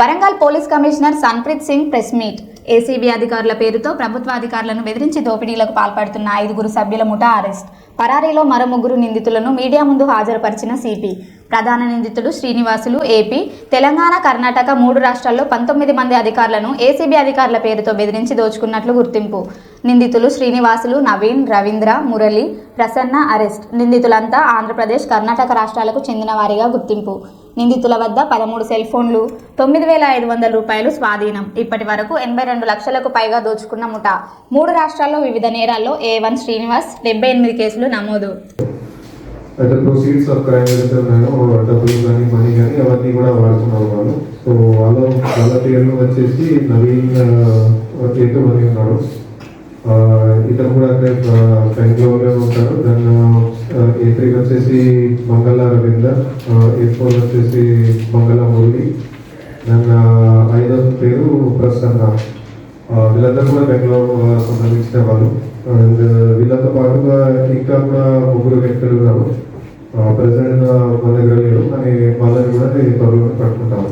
Warangal police commissioner Sunpreet Singh press meet. ACB అధికారుల పేరుతో ప్రభుత్వ అధికారులను బెదిరించి దోపిడీలకు పాల్పడుతున్న ఐదుగురు సభ్యుల ముఠా అరెస్ట్. పరారీలో మరో ముగ్గురు నిందితులను మీడియా ముందు హాజరుపరిచిన సిపి. ప్రధాన నిందితుడు శ్రీనివాసులు ఏపీ. తెలంగాణ కర్ణాటక మూడు రాష్ట్రాల్లో పంతొమ్మిది మంది అధికారులను ఏసీబీ అధికారుల పేరుతో బెదిరించి దోచుకున్నట్లు గుర్తింపు. నిందితులు శ్రీనివాసులు నవీన్ రవీంద్ర మురళి ప్రసన్న అరెస్ట్. నిందితులంతా ఆంధ్రప్రదేశ్ కర్ణాటక రాష్ట్రాలకు చెందిన వారిగా గుర్తింపు. నిందితుల వద్ద పదమూడు సెల్ ఫోన్లు తొమ్మిది వేల ఐదు వందల రూపాయలు స్వాధీనం. ఇప్పటి వరకు ఎనభై రెండు లక్షలకు పైగా దోచుకున్న ముఠ మూడు రాష్ట్రాల్లో వివిధ నేరాల్లో ఏ వన్ శ్రీనివాస్ డెబ్బై ఎనిమిది కేసులు నమోదు. అయితే ప్రొసీడ్స్ ఆఫ్ క్రైమ్ డబ్బులు కానీ మనీ కానీ అవన్నీ కూడా వాడుతున్నారు వాళ్ళు. సో వాళ్ళ వాళ్ళ పేర్లు వచ్చేసి నవీన్ ఇతను కూడా అక్కడ బెంగళూరులో ఉంటారు. దెన్ ఏ త్రీకి వచ్చేసి మంగళ రవీందర్ ఏ ఫోర్ వచ్చేసి మంగళ మురళి. దెన్ ఐదో పేరు ప్రసన్న. వీళ్ళందరూ కూడా బెంగళూరు సంబంధించిన వాళ్ళు. అండ్ వీళ్ళతో పాటుగా ఇంకా కూడా ముగ్గురు వ్యక్తులు ఉన్నారు. ప్రజెంట్ మన దగ్గర లేరు కానీ వాళ్ళని కూడా ఈ త్వరలోనే పట్టుకుంటాము